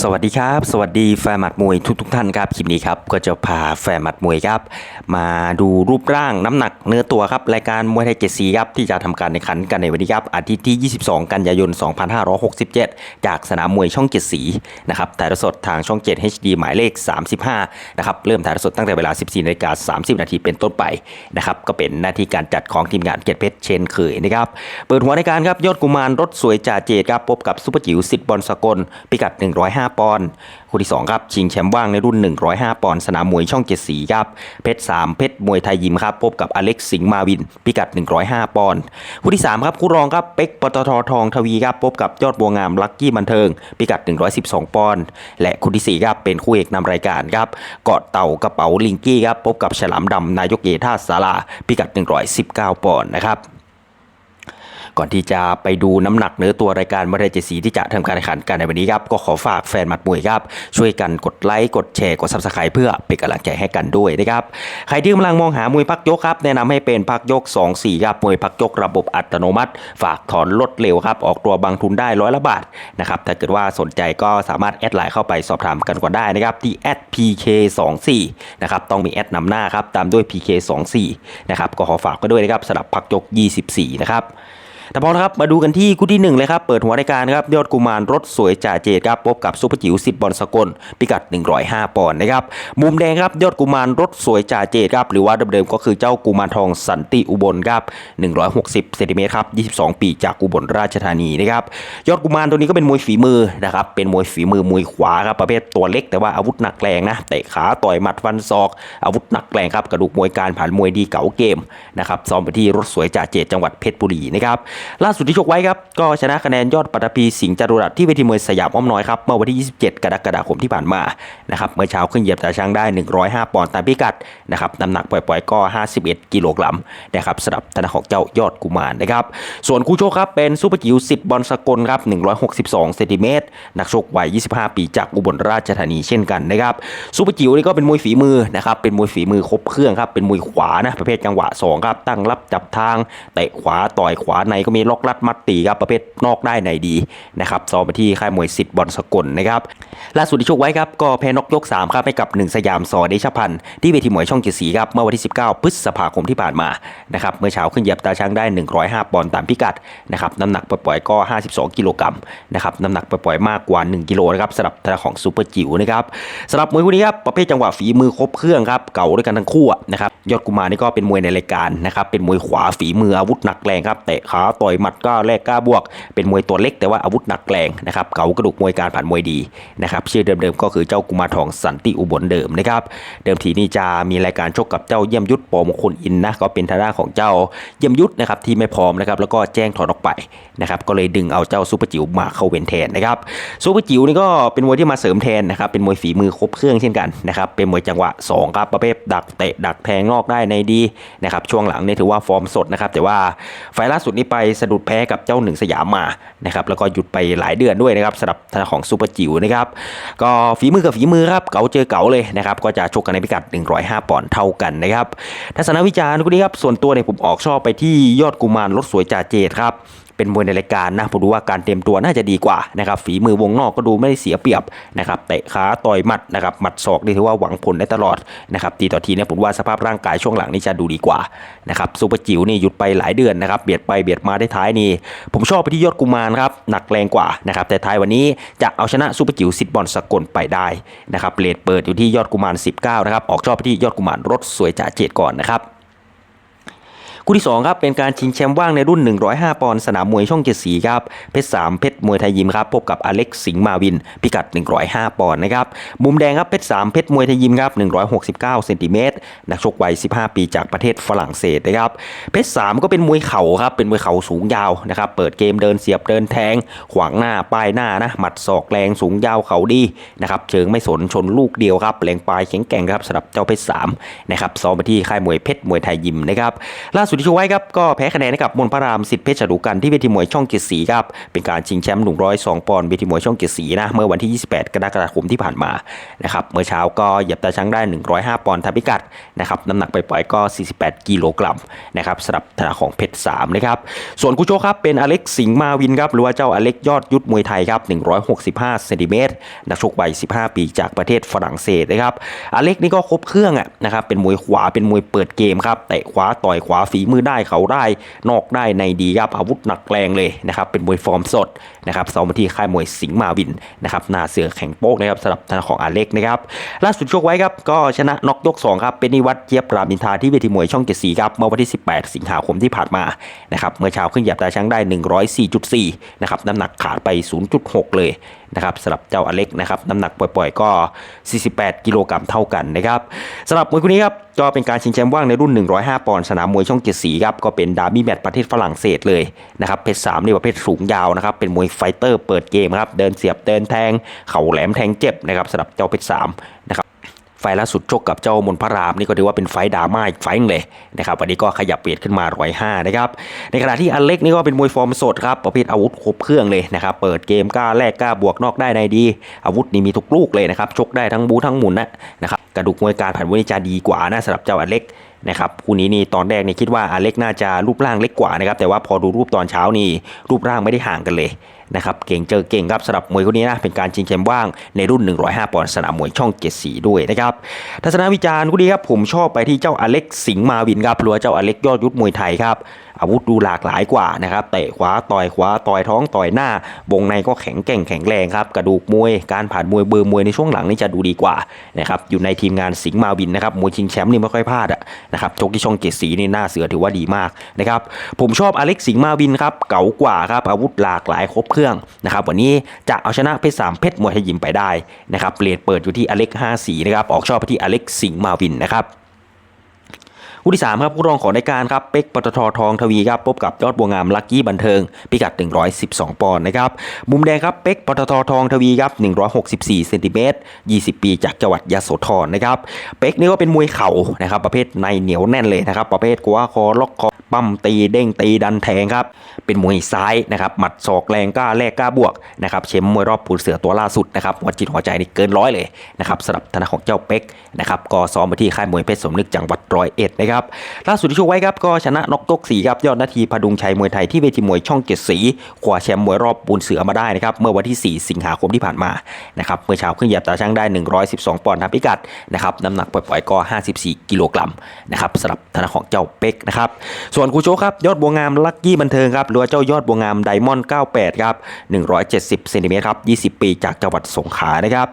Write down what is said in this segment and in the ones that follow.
สวัสดีครับ สวัสดีแฟนหมัดมวยทุกทกท่านครับ คลิปนี้ครับ ก็จะพาแฟนหมัดมวยครับ มาดูรูปร่างน้ำหนักเนื้อตัวครับ รายการมวยไทยเจ็ดสีครับ ที่จะทำการในขันกันในวันนี้ครับ อาทิตย์ที่ 22 กันยายน 2567 จากสนามมวยช่องเจ็ดสีนะครับถ่ายทอดสดทางช่อง 7 HD หมายเลข 35 นะครับ เริ่มถ่ายทอดสดตั้งแต่เวลา 14นาฬิกา30 นาทีเป็นต้นไปนะครับ ก็เป็นหน้าที่การจัดของทีมงานเกียรติเพชรเชนเคยนะครับ เปิดหัวรายการครับยอดกุมารรถสวยจ่าเจดครับพบกับซุปเปอร์จิ๋วสิทธิ์บอลสกลพิกัด100 105 ปอนด์คู่ที่ 2 ครับ ชิงแชมป์ว่างในรุ่น 105 ปอนด์สนามมวยช่องเจ็ดสีครับ เพชร 3 เพชร มวยไทยยิมครับ พบกับอเล็กซ์สิงห์มาวิน พิกัด 105 ปอนด์คู่ที่ 3 ครับ คู่รองครับ เป็กปตททองทวีครับ พบกับยอดบัวงามลักกี้บันเทิง พิกัด 112 ปอนด์และคู่ที่ 4 ครับ เป็นคู่เอกนำรายการครับ เกาะเต่ากระเป๋าลิงกี้ครับ พบกับฉลามดำนายกเอท่าสาราพิกัด 119 ปอนด์นะครับ ก่อนที่จะไปดูน้ำหนักเนื้อตัวรายการมวยไทยเจสีที่จะทำการแข่งขันกันในวันนี้ครับก็ขอฝากแฟนหมัดมวยครับช่วยกันกดไลค์กดแชร์กดซับสไครต์เพื่อเป็นกำลังใจให้กันด้วยนะครับใครที่กำลังมองหามวยพักยกครับแนะนำให้เป็นพักยก 2 4ครับมวยพักยกระบบอัตโนมัติ ฝากถอนลดเร็วครับออกตัวบางทุนได้ร้อยละบาทนะครับถ้าเกิดว่าสนใจก็สามารถแอดไลน์เข้าไปสอบถามกันก่อนได้นะครับที่ @pk24 นะครับต้องมีแอดนำหน้าครับตามด้วย pk24 นะครับก็ขอฝากไว้ด้วยนะครับสำหรับพักยก 24 นะครับ แต่พอครับมาดูกันที่คู่ที่หนึ่งเลยครับ เปิดหัวรายการครับยอดกุมารรถสวยจ่าเจดครับพบกับซุปเปอร์จิ๋วสิทธิ์บอลสกลพิกัด 105 ปอนด์นะครับมุมแดงครับยอดกุมารรถสวยจ่าเจดครับหรือว่าเดิมๆก็คือเจ้ากุมารทองสันติอุบลครับ160เซนติเมตรครับ22 ปีจากอุบลราชธานีนะครับยอดกุมารตัวนี้ก็เป็นมวยฝีมือนะครับเป็นมวยฝีมือมวยขวาครับประเภทตัวเล็กแต่ว่าอาวุธหนักแรงนะเตะขาต่อยหมัดฟันศอก อาวุธหนักแรงครับกระดูกมวยการผ่านมวยดีเก๋าเกมนะครับซ้อมไปที่รถสวยจ่าเจดจังหวัดเพชรบุรีนะครับล่าสุดที่ชกไว้ครับ ก็ชนะคะแนนยอดปัตภีสิงห์จตุรัสที่เวทีมวยสยามอ้อมน้อยครับเมื่อวันที่ 27 กรกฎาคมที่ผ่านมานะครับเมื่อเช้าขึ้นเหยียบตาช้างได้ 105 ปอนด์ตามพิกัดนะครับน้ำหนักปล่อยๆก็ 51 กิโลกรัมนะครับสำหรับธนาของเจ้ายอดกุมารนะครับส่วนคู่ชกครับเป็นซูเปอร์จิ๋วสิทธิ์บอลสกลครับ162เซนติเมตรนักชกวัย 25 ปีจากอุบลราชธานีเช่นกันนะครับซูเปอร์จิ๋วนี่ก็เป็นมวยฝีมือนะครับเป็นมวยฝีมือครบเครื่องครับเป็นมวยขวานะประเภทจังหวะสองครับตั้งรับจับทางเตะขวาต่อยขวาในก็มีล็อกลัดมัดตีครับประเภทนอกได้ในดีนะครับซ้อมไปที่ค่ายมวยสิทธิ์บอลสกลนะครับล่าสุดที่ชกไว้ครับก็แพ้นกยก3ครับให้กับหนึ่งสยามสอเดชพันธ์ที่เวทีมวยช่องเจ็ดสีครับเมื่อวันที่ 19 พฤษภาคมที่ผ่านมานะครับเมื่อเช้าขึ้นเหยียบตาช้างได้ 105 ปอนด์ตามพิกัดนะครับน้ำหนักปล่อยๆก็ 52 กิโลกรัมนะครับน้ำหนักปล่อยๆมากกว่า 1 กิโลนะครับสำหรับทางของซูเปอร์จิ๋วนะครับสำหรับมวยคู่นี้ครับประเภทจังหวะฝีมือครบเครื่องครับเก่าด้วยกันทั้งคู่นะครับยอดกุมารนี่ก็เป็นมวยในรายการนะครับเป็นมวยขวาฝีมืออาวุธหนักแรงครับเตะขาต่อยหมัดก็แลกกล้าบวก เป็นมวยตัวเล็กแต่ว่าอาวุธหนักแรงนะครับเก่ากระดูกมวยการผ่านมวยดีนะครับชื่อเดิมๆก็คือเจ้ากุมารทองสันติอุบลเดิมนะครับเดิมทีนี่จะมีรายการชกกับเจ้าเยี่ยมยุทธปอมงคลอินนะก็เป็นทางด้านของเจ้าเยี่ยมยุทธนะครับที่ไม่พร้อมนะครับแล้วก็แจ้งถอนออกไปนะครับก็เลยดึงเอาเจ้าซูเปอร์จิ๋วมาเข้าเวนแทนนะครับซูเปอร์จิ๋วนี่ก็เป็นมวยที่มาเสริมแทนนะครับเป็นมวยฝีมือครบเครื่องเช่นกันนะครับเป็นมวยจังหวะสองครับประเภทดักเตะดักแทงนอกได้ในดีนะครับช่วงหลังเนี่ยถือว่าฟอร์มสดนะครับแต่ว่าไฟล่าสุดนี้ไปสะดุดแพ้กับเจ้าหนึ่งสยามมานะครับแล้วก็หยุดไปหลายเดือนด้วยนะครับสำหรับทางของซูเปอร์จิ๋วนะครับก็ฝีมือกับฝีมือครับเก๋าเจอเก๋าเลยนะครับก็จะชกกันในพิกัด 105 ปอนด์เท่ากันนะครับทัศนวิจารณ์คนนี้ครับส่วนตัวเนี่ยผมออกชอบไปที่ยอดกุมารรถสวยจ่าเจดครับ เป็นมวยในรายการนะผมดูว่าการเตรียมตัวน่าจะดีกว่านะครับฝีมือวงนอกก็ดูไม่ได้เสียเปรียบนะครับเตะขาต่อยหมัดนะครับหมัดศอกนี่ถือว่าหวังผลได้ตลอดนะครับทีต่อทีเนี่ยผมว่าสภาพร่างกายช่วงหลังนี่จะดูดีกว่านะครับซูเปอร์จิ๋วนี่หยุดไปหลายเดือนนะครับเบียดไปเบียดมาได้ท้ายนี่ผมชอบไปที่ยอดกุมารครับหนักแรงกว่านะครับแต่ท้ายวันนี้จะเอาชนะซูเปอร์จิ๋วสิทบอลสกลไปได้นะครับเลดเปิดอยู่ที่ยอดกุมาร 19นะครับออกชอบไปที่ยอดกุมารรถสวยจ่าเจดก่อนนะครับ คู่ที่2ครับเป็นการชิงแชมป์ว่างในรุ่น 105 ปอนด์สนามมวยช่องเจ็ดสีครับเพชร3เพชรมวยไทยยิมครับพบกับอเล็กซ์สิงห์มาวิน พิกัด 105 ปอนด์นะครับมุมแดงครับเพชร3เพชรมวยไทยยิมครับ169เซนติเมตรนักชกวัย 15 ปีจากประเทศฝรั่งเศสนะครับเพชร3ก็เป็นมวยเข่าครับเป็นมวยเข่าสูงยาวนะครับเปิดเกมเดินเสียบเดินแทง ขวางหน้าป้ายหน้านะหมัดศอกแรงสูงยาวเข่าดีนะครับเชิงไม่สนชนลูกเดียวครับแรงปลายแข็งแกร่งครับสำหรับเจ้าเพชร3นะครับซ้อมไปที่ค่ายมวยเพชรมวยไทยยิมนะครับล่าสุดสุดที่โชว์ไว้ครับก็แพ้คะแนนให้กับมนพระรามสิทธิเพชรฉลูกันที่เวทีมวยช่องเจ็ดสีครับเป็นการชิงแชมป์102ปอนด์เวทีมวยช่องเจ็ดสีนะเมื่อวันที่ 28 กรกฎาคมที่ผ่านมานะครับเมื่อเช้าก็เหยียบตาช้างได้ 105 ปอนด์ทับพิกัดนะครับน้ำหนักไปปล่อยก็ 48 กิโลกรัมนะครับสำหรับทาของเพชรสามนะครับส่วนคู่โชคครับเป็นอเล็กสิงห์มาวินครับหรือว่าเจ้าอเล็กยอดยุทธมวยไทยครับ165เซนติเมตรนักชกวัย15 ปีจากประเทศฝรั่งเศสนะครับอเล็กนี่ก็ครบเครื่องอะนะครับเป็นมวยขวาเป็นมวยเปิดเกมครับเตะขวาต่อยขวาฝีมือได้เขาได้นอกได้ในดีครับอาวุธหนักแรงเลยนะครับเป็นมวยฟอร์มสดนะครับซ้อมมาที่ค่ายมวยสิงห์มาวินนะครับหน้าเสือแข็งโป๊กนะครับสำหรับทางของอาเล็กนะครับล่าสุดชกไว้ครับก็ชนะน็อกยกสองครับเป็นนิวัตเจี๊ยบรามอินทาที่เวทีมวยช่องเจ็ดสีครับเมื่อวันที่ 18 สิงหาคมที่ผ่านมานะครับเมื่อเช้าขึ้นหยียบตาช้างได้ 104.4นะครับน้ำหนักขาดไป 0.6 เลย นะครับสำหรับเจ้าอเล็กนะครับน้ำหนักปล่อยๆก็ 48 กิโลกรัมเท่ากันนะครับสำหรับมวยคู่นี้ครับก็เป็นการชิงแชมป์ว่างในรุ่น 105 ปอนด์สนามมวยช่องเจ็ดสีครับก็เป็นดาร์บี้แมตช์ประเทศฝรั่งเศสเลยนะครับเพชรสามนี่ประเภทสูงยาวนะครับเป็นมวยไฟเตอร์เปิดเกมครับเดินเสียบเดินแทง เข่าแหลมแทงเจ็บนะครับสำหรับเจ้าเพชรสามนะครับ ไฟล่าสุดชกกับเจ้ามนพระรามนี่ก็ถือว่าเป็นไฟดราม่าอีกไฟนึงเลยนะครับวันนี้ก็ขยับเปลี่ยนขึ้นมาร้อยห้านะครับในขณะที่อเล็กนี่ก็เป็นมวยฟอร์มสดครับประเภทอาวุธครบเครื่องเลยนะครับเปิดเกมกล้าแลกกล้าบวกนอกได้ในดี อาวุธนี่มีทุกลูกเลยนะครับชกได้ทั้งบูทั้งหมุนนะนะครับกระดูกมวยการผ่านวยนี่จะดีกว่านะสำหรับเจ้าอเล็กนะครับคู่นี้นี่ตอนแรกนี่คิดว่าอเล็กน่าจะรูปร่างเล็กกว่านะครับแต่ว่าพอดูรูปตอนเช้านี่รูปร่างไม่ได้ห่างกันเลย นะครับเก่งเจอเก่งครับสำหรับมวยคนนี้นะเป็นการชิงแชมป์ว่างในรุ่น 105 ปอนด์สนามมวยช่องเจ็ดสีด้วยนะครับทัศนวิจารณ์ก็ดีครับผมชอบไปที่เจ้าอเล็กสิงห์มาวินครับหรือว่าเจ้าอเล็กยอดยุทธมวยไทยครับ อาวุธดูหลากหลายกว่านะครับเตะขวาต่อยขวาต่อยท้องต่อยหน้าวงในก็แข็งแกร่งแข็งแรงครับกระดูกมวยการผ่านมวยเบอร์มวยในช่วงหลังนี่จะดูดีกว่านะครับอยู่ในทีมงานสิงห์มาวินนะครับมวยชิงแชมป์นี่ไม่ค่อยพลาดอะนะครับชกที่ช่องเจ็ดสีนี่หน้าเสือถือว่าดีมากนะครับผมชอบอเล็กสิงห์มาวินครับเก๋ากว่าครับอาวุธหลากหลายครบเครื่องนะครับวันนี้จะเอาชนะเพชรสามเพชรมวยไทยยิมไปได้นะครับเปลี่ยนเปิดอยู่ที่อเล็กห้าสีนะครับออกชอบไปที่อเล็กสิงห์มาวินนะครับ คู่ที่3ครับผู้รองของรายการครับเป็กปตททองทวีครับพบกับยอดบัวงามลักกี้บันเทิง พิกัด 112 ปอนด์นะครับมุมแดงครับเป็กปตททองทวีครับ164เซนติเมตร20 ปีจากจังหวัดยโสธรนะครับเป็กนี่ก็เป็นมวยเข่านะครับประเภทในเหนียวแน่นเลยนะครับประเภทกว่าคอล็อกคอ ปั้มตีเด้งตีดันแทงครับ เป็นมวยซ้ายนะครับหมัดศอกแรงกล้าแลกกล้าบวกนะครับเชมมวยรอบปูนเสือตัวล่าสุดนะครับหัวจิตหัวใจนี่เกินร้อยเลยนะครับสำหรับธนาของเจ้าเป็กนะครับก็ซ้อมมาที่ค่ายมวยเพชรสมนึกจังหวัดร้อยเอ็ดนะครับล่าสุดที่ชกไว้ครับก็ชนะน็อกยกสีครับยอดนาทีพดุงชัยมวยไทยที่เวทีมวยช่องเจ็ดสีคว้าแชมป์มวยรอบปูนเสือมาได้นะครับเมื่อวันที่ 4 สิงหาคมที่ผ่านมานะครับเมื่อเช้าขึ้นเหยียบตาช่างได้ 112 ปอนด์ทับพิกัดนะครับน้ำหนักปล่อยๆก็ 54 กิโลกรัมนะครับสำหรับธนาของเจ้าเป็กนะครับส่วนคู่โชคครับยอดบัวงามลักกี้บันเทิงครับหรือว่าเจ้ายอดบัวงามไดมอนด์98 ครับ 170 เซนติเมตรครับ 20 ปีจากจังหวัดสงขลานะครับ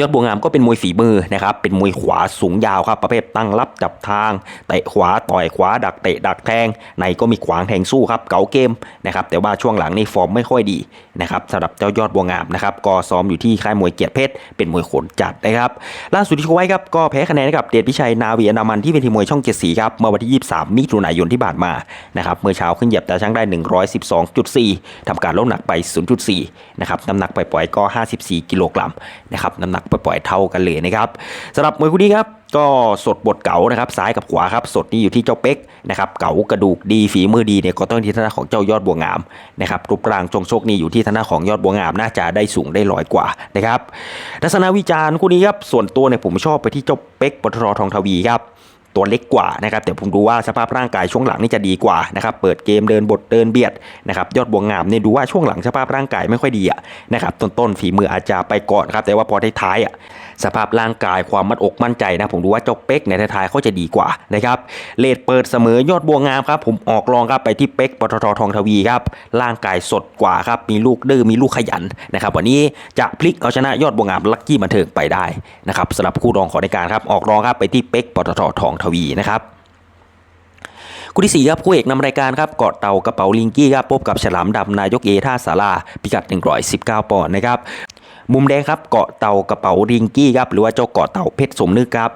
ยอดบัวงามก็เป็นมวยฝีมือนะครับเป็นมวยขวาสูงยาวครับประเภทตั้งรับจับทางเตะขวาต่อยขวาดักเตะดักแทง ในก็มีขวางแทงสู้ครับเก๋าเกมนะครับแต่ว่าช่วงหลังนี่ฟอร์มไม่ค่อยดีนะครับสำหรับเจ้ายอดบัวงามนะครับก็ซ้อมอยู่ที่ค่ายมวยเกียรติเพชรเป็นมวยขนจัดนะครับล่าสุดที่เขาไว้ครับก็แพ้คะแนนกับเดชพิชัยนาวีอนามันที่เวทีมวยช่องเจ็ดสีครับเมื่อวันที่ 23 มิถุนายนที่ผ่านมานะครับเมื่อเช้าขึ้นเหยียบตาช่างได้ 112.4ทำการลดหนักไป 0.4 นะครับน้ำหนักปล่อยๆก็ 54 กิโลกรัมนะครับน้ำหนักปล่อยเท่ากันเลยนะครับสำหรับมวยคู่นี้ครับก็สดบทเก๋านะครับซ้ายกับขวาครับสดนี่อยู่ที่เจ้าเป็กนะครับเก๋ากระดูกดีฝีมือดีเนี่ยก็ต้องที่ทนาของเจ้ายอดบัวงามนะครับรูปร่างจงโชคนี่อยู่ที่ทนาของยอดบัวงามน่าจะได้สูงได้ลอยกว่านะครับทัศนวิจารณ์คู่นี้ครับส่วนตัวเนี่ยผมชอบไปที่เจ้าเป็กปทรทองทวีครับ ตัวเล็กกว่านะครับแต่ผมดูว่าสภาพร่างกายช่วงหลังนี่จะดีกว่านะครับเปิดเกมเดินบทเดินเบียดนะครับยอดบวงงามเนี่ยดูว่าช่วงหลังสภาพร่างกายไม่ค่อยดีอะนะครับต้นๆฝีมืออาจจะไปก่อนครับแต่ว่าพอท้ายๆอะสภาพร่างกายความมั่นอกมั่นใจนะผมดูว่าเจ้าเป็กในท้ายๆเขาจะดีกว่านะครับเลดเปิดเสมอยอดบวงงามครับผมออกรองครับไปที่เป็กปตททองทวีครับร่างกายสดกว่าครับมีลูกดื้อมีลูกขยันนะครับวันนี้จะพลิกเอาชนะยอดบวงงามลักกี้บันเทิงไปได้นะครับสำหรับคู่รองของรายการครับออกรองครับไปที่เป็กปตททองทวีนะครับคู่ที่สี่ครับคู่เอกนำรายการครับเกาะเต่ากระเป๋าลิงกี้ครับพบกับฉลามดำนายกเอท่าสาราพิกัด 119 ปอนด์นะครับ มุมแดงครับเกาะเต่ากระเป๋าริงกี้ครับหรือว่าเจ้าเกาะเต่าเพชรสมนึกครับ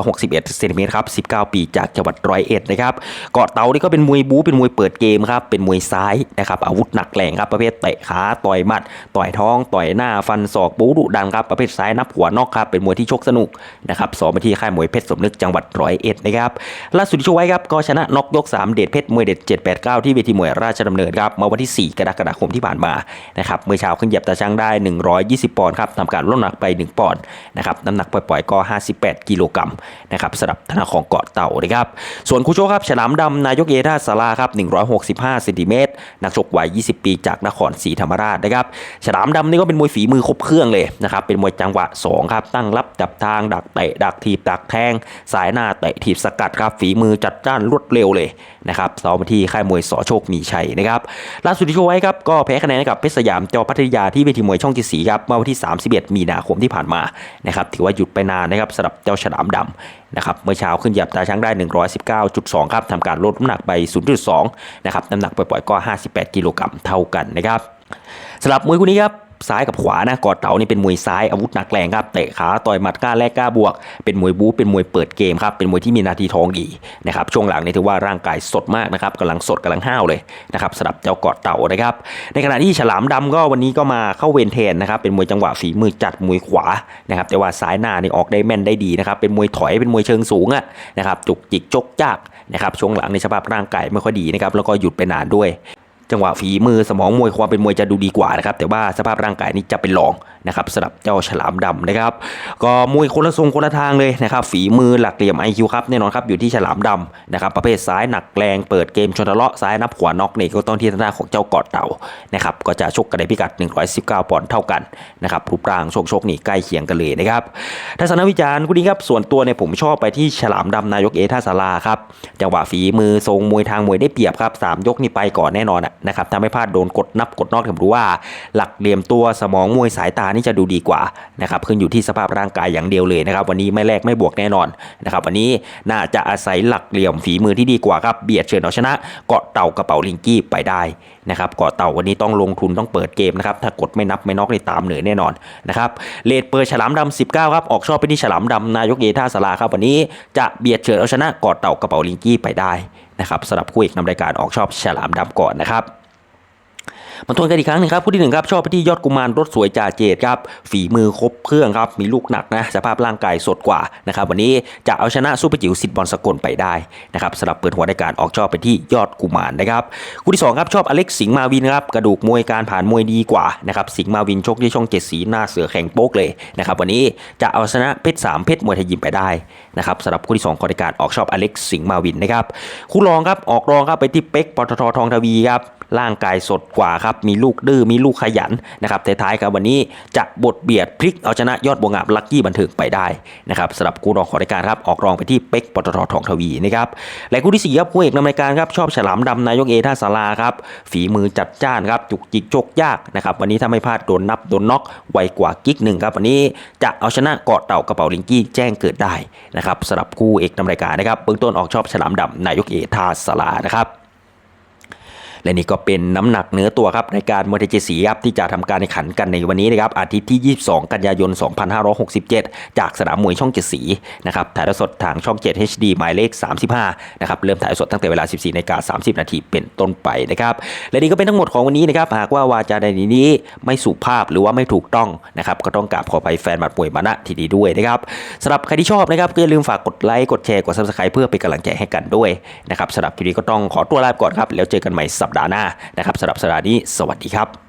161เซนติเมตรครับ19 ปีจากจังหวัดร้อยเอ็ดนะครับเกาะเต่านี่ก็เป็นมวยบู๊เป็นมวยเปิดเกมครับเป็นมวยซ้ายนะครับอาวุธหนักแรงครับประเภทเตะขาต่อยหมัด ต่อยท้อง ต่อยหน้าฟันศอกบู๊ดุดันครับประเภทซ้ายนับหัวนอกครับเป็นมวยที่ชกสนุกนะครับสอบมาที่ค่ายมวยเพชรสมนึกจังหวัดร้อยเอ็ดนะครับล่าสุดที่ว์ไว้ครับก็ชนะน็อกยก 3 เดชเพชรมวยเด็ด789 ที่เวทีมวยราชดำเนินครับเมื่อวันที่ 4 กรกฎาคมที่ผ่านมานะครับเมื่อเช้าขึ้นเหยียบตาช่างได้ 120ปอนด์ครับทำการลดน้ำหนักไป 1 ปอนด์นะครับน้ำหนักปล่อยๆก็ 58 กิโลกรัมนะครับสำหรับธนาของเกาะเต่านะครับส่วนคู่โชคครับฉลามดำนายกเอท่าสาราครับ165เซนติเมตรนักชกวัย 20 ปีจากนครศรีธรรมราชนะครับฉลามดำนี่ก็เป็นมวยฝีมือครบเครื่องเลยนะครับเป็นมวยจังหวะ2ครับตั้งรับจับทางดักเตะดักถีบดักแทง สายหน้าเตะถีบสกัดครับฝีมือจัดจ้านรวดเร็วเลยนะครับซ้อมที่ค่ายมวยสอโชคมีชัยนะครับล่าสุดที่โชว์ไว้ครับก็แพ้คะแนนกับเพชรสยามจอพัทยาที่เวทีมวยช่องจ็ดสีครับเมื่อวันที่ 31 มีนาคมที่ผ่านมานะครับถือว่าหยุดไปนานนะครับสำหรับเจ้าฉลามดำนะครับเมื่อเช้าขึ้นหยับตาช้างได้ 119.2 ครับทำการลดน้ำหนักไป 0.2 นะครับน้ำหนักปล่อยๆก็ 58 กิโลกรัมเท่ากันนะครับสำหรับมวยคู่นี้ครับ ซ้ายกับขวานะกอดเต่านี่เป็นมวยซ้ายอาวุธหนักแรงครับเตะขาต่อยหมัดกล้าแลกกล้าบวก เป็นมวยบู๊เป็นมวยเปิดเกมครับเป็นมวยที่มีนาทีทองดีนะครับช่วงหลังนี่ถือว่าร่างกายสดมากนะครับกำลังสดกำลังห้าวเลยนะครับสำหรับเจ้ากอดเต่านะครับในขณะที่ฉลามดำก็วันนี้ก็มาเข้าเวรแทนนะครับเป็นมวยจังหวะฝีมือจัดมวยขวานะครับแต่ว่าซ้ายหน้านี่ออกได้แม่นได้ดีนะครับเป็นมวยถอยเป็นมวยเชิงสูงอะนะครับจุกจิกจกจักนะครับช่วงหลังในสภาพร่างกายไม่ค่อยดีนะครับแล้วก็หยุดไปนานด้วย จังหวะฝีมือสมองมวยความเป็นมวยจะดูดีกว่านะครับแต่ว่าสภาพร่างกายนี้จะเป็นรอง นะครับสำหรับเจ้าฉลามดำนะครับ ก็มวยคนละทรงคนละทางเลยนะครับ ฝีมือหลักเหลี่ยม IQ ครับแน่นอนครับอยู่ที่ฉลามดำนะครับ ประเภทซ้ายหนักแรงเปิดเกมชนทะเลาะซ้ายนับขวาน็อกนี่ก็ต้องที่ทางด้านของเจ้ากอดเต่านะครับก็จะชกกันในพิกัด 119 ปอนด์เท่ากันนะครับรูปร่างโชคโชคนี่ใกล้เคียงกันเลยนะครับทัศนวิจารณ์คู่นี้ครับส่วนตัวเนี่ยผมชอบไปที่ฉลามดำนายกเอท่าสาราครับจังหวะฝีมือทรงมวยทางมวยได้เปรียบครับสามยกนี่ไปก่อนแน่นอนนะครับทำให้พลาดโดนกดนับกดนอกผมรู้ว่า หลักเหลี่ยมตัวสมองมวยสายตานี่จะดูดีกว่านะครับขึ้นอยู่ที่สภาพร่างกายอย่างเดียวเลยนะครับวันนี้ไม่แลกไม่บวกแน่นอนนะครับวันนี้น่าจะอาศัยหลักเหลี่ยมฝีมือที่ดีกว่าครับเบียดเชิญเอาชนะ เกาะเต่ากระเป๋าลิงกี้ไปได้นะครับเกาะเต่าวันนี้ต้องลงทุนต้องเปิดเกมนะครับถ้ากดไม่นับไม่น็อกในตามเหนื่อยแน่นอนนะครับเลดเปิดฉลามดำ19ครับออกชอบไปที่ฉลามดำนายกเอท่าสลาครับวันนี้จะเบียดเชิญเอาชนะเกาะเต่ากระเป๋าลิงกี้ไปได้นะครับสำหรับคู่เอกนำรายการออกชอบฉลามดำก่อนนะครับ มาทวนกันอีกครั้งหนึงครับผู้ที่หนึ่งครับชอบไปที่ยอดกุมารรถสวยจ่าเจดครับฝีมือครบเครื่องครับมีลูกหนักนะสภาพร่างกายสดกว่านะครับวันนี้จะเอาชนะซูเปอร์จิ๋วสิทธิ์บอลสกลไปได้นะครับสำหรับเปิดหัวในการออกชอบไปที่ยอดกุมารนะครับคู่ที่สองครับชอบอเล็กซ์สิงห์มาวินครับกระดูกมวยการผ่านมวยดีกว่านะครับสิงห์มาวินชกที่ช่องเจ็ดสีหน้าเสือแข่งโป๊กเลยนะครับวันนี้จะเอาชนะเพชรสามเพชรมวยไทยยิมไปได้นะครับสำหรับคู่ที่สองของรายการออกชอบอเล็กซ์สิงห์มาวินนะครับคู่รองครับออกรองครับไปที่เป๊กปตททองทวีครับร่างกายสดกว่าครับมีลูกดื้อมีลูกขยันนะครับท้ายๆครับวันนี้จะบทเบียดพลิกเอาชนะยอดบวงามลักกี้บันเทิงไปได้นะครับสำหรับคู่รองของรายการครับออกรองไปที่เป็กปตททองทวีนะครับและคู่ที่สี่ครับคู่เอกนำรายการครับชอบฉลามดำนายกเอท่าสาราครับฝีมือจัดจ้านครับจุกจิกจกยากนะครับวันนี้ถ้าไม่พลาดโดนนับโดนน็อกไวกว่ากิ๊กหนึ่งครับวันนี้จะเอาชนะเกาะเต่ากระเป๋าลิงกี้แจ้งเกิดได้นะครับสำหรับคู่เอกนำรายการนะครับเบื้องต้นออกชอบฉลามดำนายกเอท่าสารานะครับ และนี่ก็เป็นน้ำหนักเนื้อตัวครับในการมวยไทยเจสีครับที่จะทำการแข่งขันกันในวันนี้นะครับอาทิตย์ที่ 22 กันยายน 2567 จากสนามมวยช่องเจ็ดสีนะครับถ่ายทอดสดทางช่อง 7 HD หมายเลข 35นะครับเริ่มถ่ายทอดสดตั้งแต่เวลา 14นาฬิกา30 นาทีเป็นต้นไปนะครับและนี่ก็เป็นทั้งหมดของวันนี้นะครับหากว่าวาจาในนี้ไม่สุภาพหรือว่าไม่ถูกต้องนะครับก็ต้องกราบขออภัยแฟนบัตรมวยมาณที่นี้ด้วยนะครับสำหรับใครที่ชอบนะครับก็อย่าลืมฝากกดไลค์กดแชร์กด subscribe เพื่อเป็นกำลังใจให้กันด้วยนะครับสำหรับคลิปนี้ก็ต้องขอตัวลาไปก่อนครับแล้วเจอกันใหม่สัปดาห์หน้านะครับสำหรับสัปดาห์นี้สวัสดีครับ